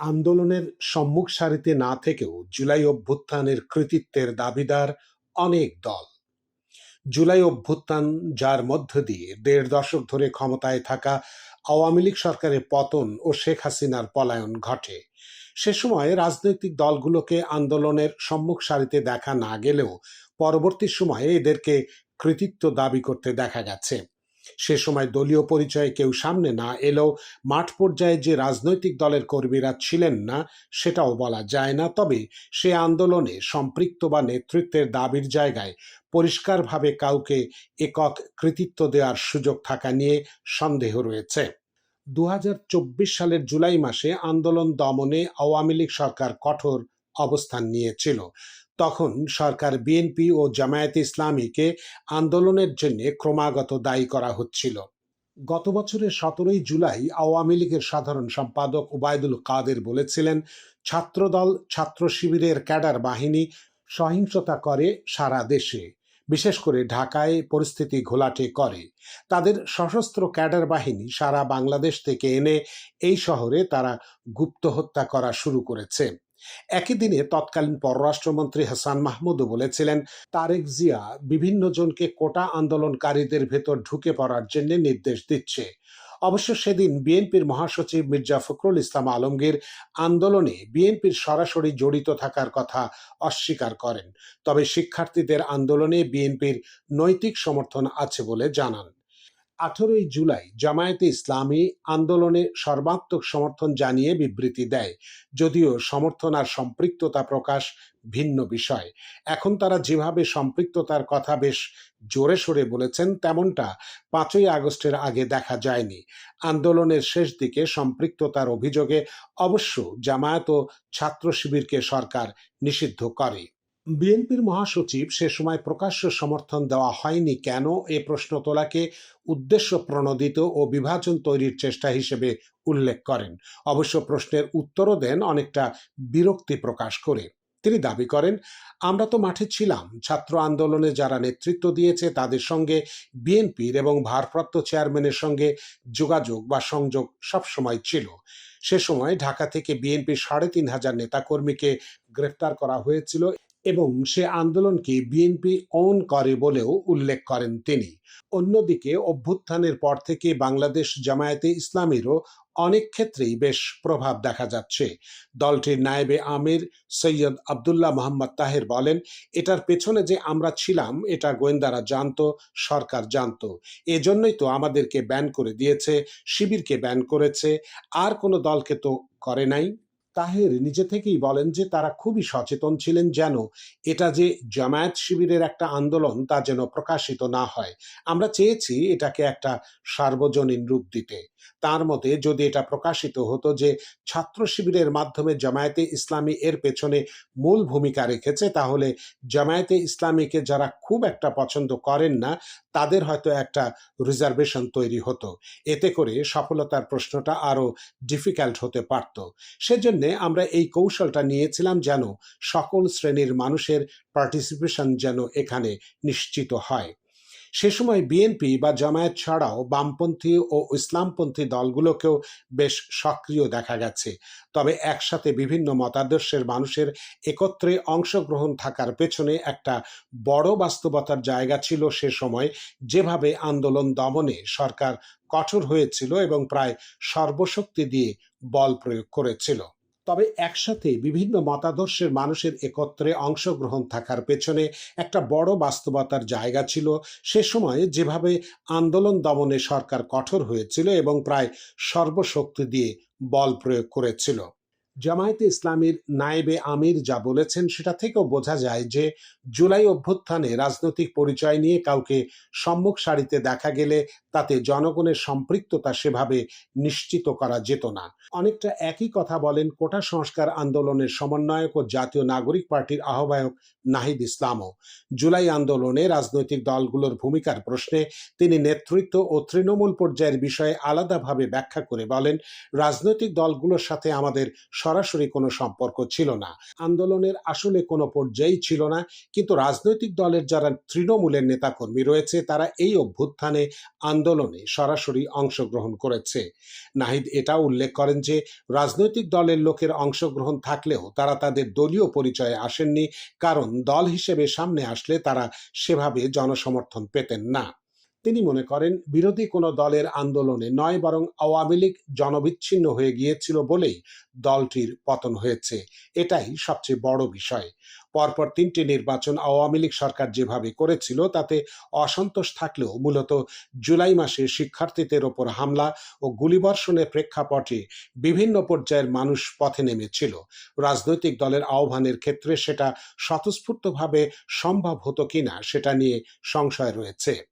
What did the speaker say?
আন্দোলনের সম্মুখ সারিতে না থেকেও জুলাই অভ্যুত্থানের কৃতিত্বের দাবিদার অনেক দল। জুলাই অভ্যুত্থান যার মধ্য দিয়ে দেড় দশক ধরে ক্ষমতায় থাকা আওয়ামী লীগ সরকারের পতন ও শেখ হাসিনার পলায়ন ঘটে। সে সময় রাজনৈতিক দলগুলোকে আন্দোলনের সম্মুখ সারিতে দেখা না গেলেও পরবর্তী সময়ে এদেরকে কৃতিত্ব দাবি করতে দেখা গেছে। সে সময় দলীয় পরিচয়ে কেউ সামনে না এলেও মাঠ পর্যায়ে যে রাজনৈতিক দলের কর্মীরা ছিলেন না, সেটাও বলা যায় না। তবে সে আন্দোলনে সম্পৃক্ত বা নেতৃত্বের দাবির জায়গায় পরিষ্কারভাবে কাউকে একক কৃতিত্ব দেওয়ার সুযোগ থাকা নিয়ে সন্দেহ রয়েছে। দু হাজার চব্বিশ সালের জুলাই মাসে আন্দোলন দমনে আওয়ামী লীগ সরকার কঠোর অবস্থান নিয়েছিল। তখন সরকার বিএনপি ও জামায়াতে ইসলামীকে আন্দোলনের জন্য ক্রমাগত দায়ী করা হচ্ছিল। গত বছরের সতেরোই জুলাই আওয়ামী লীগের সাধারণ সম্পাদক ওবায়দুল কাদের বলেছিলেন, ছাত্রদল ছাত্র শিবিরের ক্যাডার বাহিনী সহিংসতা করে সারা দেশে, বিশেষ করে ঢাকায় পরিস্থিতি ঘোলাটে করে। তাদের সশস্ত্র ক্যাডার বাহিনী সারা বাংলাদেশ থেকে এনে এই শহরে তারা গুপ্ত হত্যা করা শুরু করেছে। একই দিনে তৎকালীন পররাষ্ট্রমন্ত্রী হাসান মাহমুদও বলেছিলেন, তারেক জিয়া বিভিন্ন জনকে কোটা আন্দোলনকারীদের ভেতর ঢুকে পড়ার জন্য নির্দেশ দিচ্ছে। অবশ্য সেদিন বিএনপির মহাসচিব মির্জা ফখরুল ইসলাম আলমগীর আন্দোলনে বিএনপির সরাসরি জড়িত থাকার কথা অস্বীকার করেন। তবে শিক্ষার্থীদের আন্দোলনে বিএনপির নৈতিক সমর্থন আছে বলে জানান। আঠারোই জুলাই জামায়াতে ইসলামী আন্দোলনে সর্বাত্মক সমর্থন জানিয়ে বিবৃতি দেয়। যদিও সমর্থন আর সম্পৃক্ততা প্রকাশ ভিন্ন বিষয়। এখন তারা যেভাবে সম্পৃক্ততার কথা বেশ জোরে সোরে বলেছেন, তেমনটা পাঁচই আগস্টের আগে দেখা যায়নি। আন্দোলনের শেষ দিকে সম্পৃক্ততার অভিযোগে অবশ্য জামায়াত ও ছাত্র শিবিরকে সরকার নিষিদ্ধ করে। বিএনপির মহাসচিব সে সময় প্রকাশ্য সমর্থন দেওয়া হয়নি কেন? এ প্রশ্ন তোলাকে উদ্দেশ্য প্রণোদিত ও বিভাজন তৈরির চেষ্টা হিসেবে উল্লেখ করেন। অবশ্য প্রশ্নের উত্তরও দেন অনেকটা বিরক্তি প্রকাশ করে। তিনি দাবি করেন, আমরা তো মাঠে ছিলাম। ছাত্র আন্দোলনে যারা নেতৃত্ব দিয়েছে তাদের সঙ্গে বিএনপির এবং ভারপ্রাপ্ত চেয়ারম্যানের সঙ্গে যোগাযোগ বা সংযোগ সবসময় ছিল। সে সময় ঢাকা থেকে বিএনপির সাড়ে তিন হাজার নেতাকর্মীকে গ্রেফতার করা হয়েছিল। এবং সে আন্দোলনকে বিএনপি অন করে বলেও উল্লেখ করেন তিনি। অন্যদিকে, অভ্যুত্থানের পর থেকে বাংলাদেশ জামায়াতে ইসলামেরও অনেক ক্ষেত্রেই বেশ প্রভাব দেখা যাচ্ছে। দলটির নায়েবে আমির সৈয়দ আবদুল্লাহ মোহাম্মদ তাহের বলেন, এটার পেছনে যে আমরা ছিলাম, এটা গোয়েন্দারা জানত, সরকার জানত। এজন্যই তো আমাদেরকে ব্যান করে দিয়েছে, শিবিরকে ব্যান করেছে, আর কোনো দলকে তো করে নাই। তাহের নিজে থেকেই বলেন যে তারা খুবই সচেতন ছিলেন যেন এটা যে জামায়াত শিবিরের একটা আন্দোলন তা যেন প্রকাশিত না হয়। আমরা চেয়েছি এটাকে একটা সার্বজনীন রূপ দিতে। তার মতে যদি এটা প্রকাশিত হতো যে ছাত্র শিবিরের মাধ্যমে জামায়াতে ইসলামী এর পেছনে মূল ভূমিকা রেখেছে, তাহলে জামায়াতে ইসলামীকে যারা খুব একটা পছন্দ করেন না, তাদের হয়তো একটা রিজার্ভেশন তৈরি হতো। এতে করে সফলতার প্রশ্নটা আরও ডিফিকাল্ট হতে পারত। সেজন্য আমরা এই কৌশলটা নিয়েছিলাম যেন সকল শ্রেণির মানুষের পার্টিসিপেশন যেন এখানে নিশ্চিত হয়। সে সময় বিএনপি বা জামায়াত ছাড়াও বামপন্থী ও ইসলামপন্থী দলগুলোকেও বেশ সক্রিয় দেখা গেছে। তবে একসাথে বিভিন্ন মতাদর্শের মানুষের একত্রে অংশগ্রহণ থাকার পেছনে একটা বড় বাস্তবতার জায়গা ছিল সে সময়, যেভাবে আন্দোলন দমনে সরকার কঠোর হয়েছিল এবং প্রায় সর্বশক্তি দিয়ে বল প্রয়োগ করেছিল। তবে একসাথে বিভিন্ন মতাদর্শের মানুষের একত্রে অংশগ্রহণ থাকার পেছনে একটা বড় বাস্তবতার জায়গা ছিল। সে সময়ে যেভাবে আন্দোলন দমনে সরকার কঠোর হয়েছিল এবং প্রায় সর্বশক্তি দিয়ে বল প্রয়োগ করেছিল। জামায়াতে ইসলামীর নায়েবে আমির যা বলেছেন, সেটা থেকেও বোঝা যায় যে জুলাই অভ্যুত্থানে রাজনৈতিক পরিচয় নিয়ে কাউকে সম্মুখ সারিতে দেখা গেলে তাতে জনগণের সম্পৃক্ততা সেভাবে নিশ্চিত করা যেত না। অনেকটা একই কথা বলেন কোটা সংস্কার আন্দোলনের সমন্বয়ক ও জাতীয় নাগরিক পার্টির আহ্বায়ক নাহিদ ইসলামও। জুলাই আন্দোলনে রাজনৈতিক দলগুলোর ভূমিকার প্রশ্নে তিনি নেতৃত্ব ও তৃণমূল পর্যায়ের বিষয়ে আলাদাভাবে ব্যাখ্যা করে বলেন, রাজনৈতিক দলগুলোর সাথে আমাদের সরাসরি কোনো সম্পর্ক ছিল না। আন্দোলনের আসলে কোনো পর্যায়েই ছিল না, কিন্তু রাজনৈতিক দলের যারা তৃণমূলের নেতাকর্মী রয়েছে, তারা এই অভ্যুত্থানে আন্দোলনে সরাসরি অংশগ্রহণ করেছে। নাহিদ এটাও উল্লেখ করেন যে, রাজনৈতিক দলের লোকের অংশগ্রহণ থাকলেও তারা তাদের দলীয় পরিচয়ে আসেননি, কারণ দল হিসেবে সামনে আসলে তারা সেভাবে জনসমর্থন পেতেন না। তিনি মনে করেন, বিরোধী কোনো দলের আন্দোলনে নয় বরং আওয়ামী লীগ জনবিচ্ছিন্ন হয়ে গিয়েছিল বলেই দলটির পতন হয়েছে। এটাই সবচেয়ে বড় বিষয়। পরপর তিনটি নির্বাচন আওয়ামী লীগ সরকার যেভাবে করেছিল, তাতে অসন্তোষ থাকলেও মূলত জুলাই মাসে শিক্ষার্থীদের ওপর হামলা ও গুলিবর্ষণের প্রেক্ষাপটে বিভিন্ন পর্যায়ের মানুষ পথে নেমেছিল। রাজনৈতিক দলের আহ্বানের ক্ষেত্রে সেটা স্বতঃস্ফূর্তভাবে সম্ভব হতো কিনা, সেটা নিয়ে সংশয় রয়েছে।